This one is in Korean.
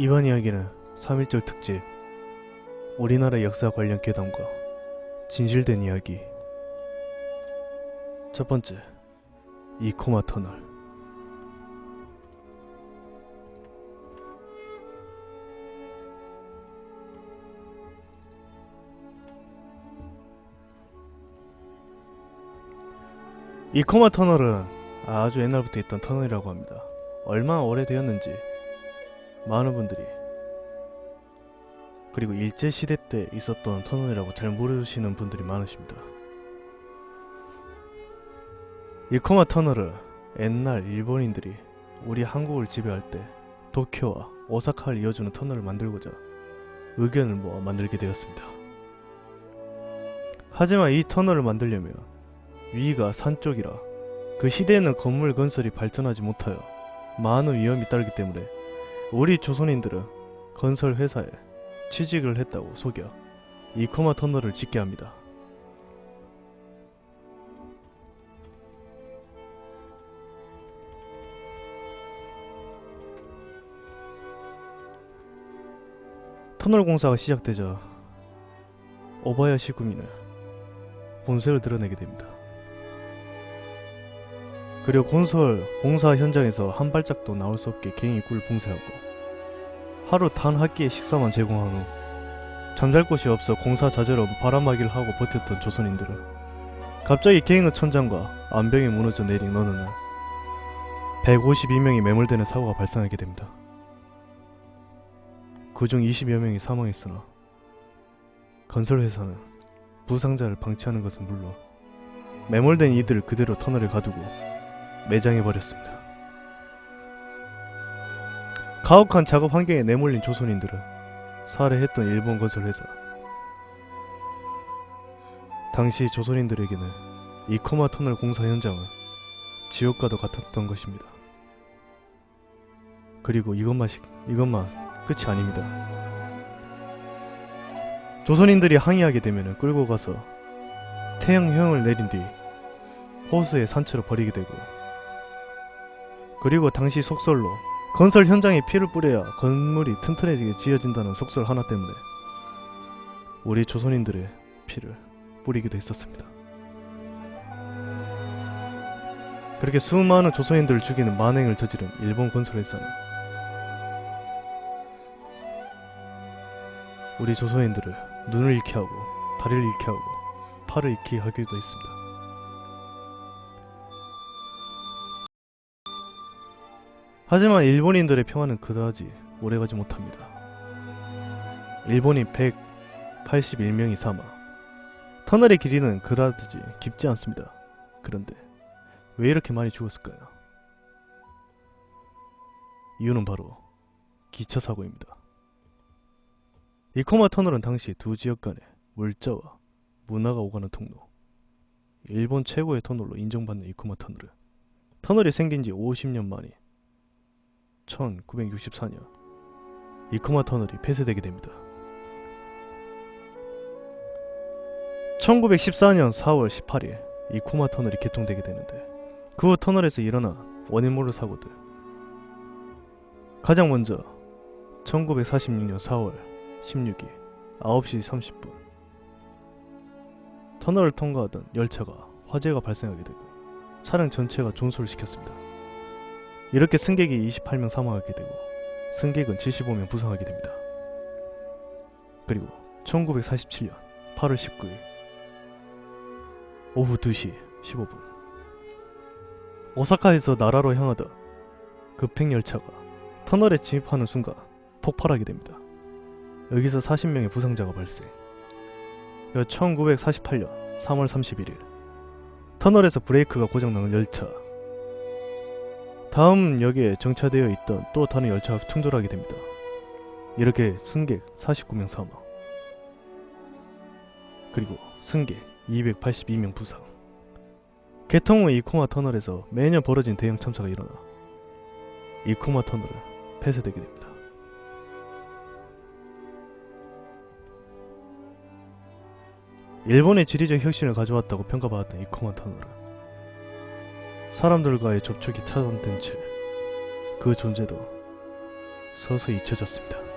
이번 이야기는 3.1절 특집. 우리나라 역사 관련 괴담과 진실된 이야기. 첫 번째 이코마 터널. 이코마 터널은 아주 옛날부터 있던 터널이라고 합니다. 얼마나 오래되었는지 많은 분들이 그리고 일제 시대 때 있었던 터널이라고 잘 모르시는 분들이 많으십니다. 이코마 터널은 옛날 일본인들이 우리 한국을 지배할 때 도쿄와 오사카를 이어주는 터널을 만들고자 의견을 모아 만들게 되었습니다. 하지만 이 터널을 만들려면 위가 산 쪽이라 그 시대에는 건물 건설이 발전하지 못하여 많은 위험이 따르기 때문에 우리 조선인들은 건설 회사에 취직을 했다고 속여 이코마 터널을 짓게 합니다. 터널 공사가 시작되자 오바야시 구미는 본색을 드러내게 됩니다. 그리고 건설 공사 현장에서 한 발짝도 나올 수 없게 개인 입구를 봉쇄하고 하루 단 한 끼의 식사만 제공한 후 잠잘 곳이 없어 공사 자재로 바람막이를 하고 버텼던 조선인들은 갑자기 개인의 천장과 안병이 무너져 내린 어느 날 152명이 매몰되는 사고가 발생하게 됩니다. 그중 20여 명이 사망했으나 건설회사는 부상자를 방치하는 것은 물론 매몰된 이들을 그대로 터널에 가두고 매장해버렸습니다. 가혹한 작업 환경에 내몰린 조선인들은 살해했던 일본 건설회사 당시 조선인들에게는 이코마 터널 공사 현장은 지옥과도 같았던 것입니다. 그리고 이것만, 시, 이것만 끝이 아닙니다. 조선인들이 항의하게 되면 끌고 가서 태형형을 내린 뒤 호수에 산채로 버리게 되고 그리고 당시 속설로 건설 현장에 피를 뿌려야 건물이 튼튼해지게 지어진다는 속설 하나 때문에 우리 조선인들의 피를 뿌리기도 했었습니다. 그렇게 수많은 조선인들을 죽이는 만행을 저지른 일본 건설회사는 우리 조선인들을 눈을 잃게 하고 다리를 잃게 하고 팔을 잃게 하기도 했습니다. 하지만 일본인들의 평화는 그다지 오래가지 못합니다. 일본인 181명이 사망. 터널의 길이는 그다지 깊지 않습니다. 그런데 왜 이렇게 많이 죽었을까요? 이유는 바로 기차 사고입니다. 이코마 터널은 당시 두 지역 간의 물자와 문화가 오가는 통로. 일본 최고의 터널로 인정받는 이코마 터널은 터널이 생긴 지 50년 만에 1964년 이코마 터널이 폐쇄되게 됩니다. 1914년 4월 18일 이코마 터널이 개통되게 되는데 그 후 터널에서 일어난 원인 모를 사고들 가장 먼저 1946년 4월 16일 9시 30분 터널을 통과하던 열차가 화재가 발생하게 되고 차량 전체가 존소를 시켰습니다. 이렇게 승객이 28명 사망하게 되고 승객은 75명 부상하게 됩니다. 그리고 1947년 8월 19일 오후 2시 15분 오사카에서 나라로 향하던 급행 열차가 터널에 진입하는 순간 폭발하게 됩니다. 여기서 40명의 부상자가 발생. 1948년 3월 31일 터널에서 브레이크가 고장나는 열차 다음 역에 정차되어 있던 또 다른 열차가 충돌하게 됩니다. 이렇게 승객 49명 사망 그리고 승객 282명 부상 개통 후 이코마 터널에서 매년 벌어진 대형 참사가 일어나 이코마 터널은 폐쇄되게 됩니다. 일본의 지리적 혁신을 가져왔다고 평가받았던 이코마 터널은 사람들과의 접촉이 차단된 채 그 존재도 서서히 잊혀졌습니다.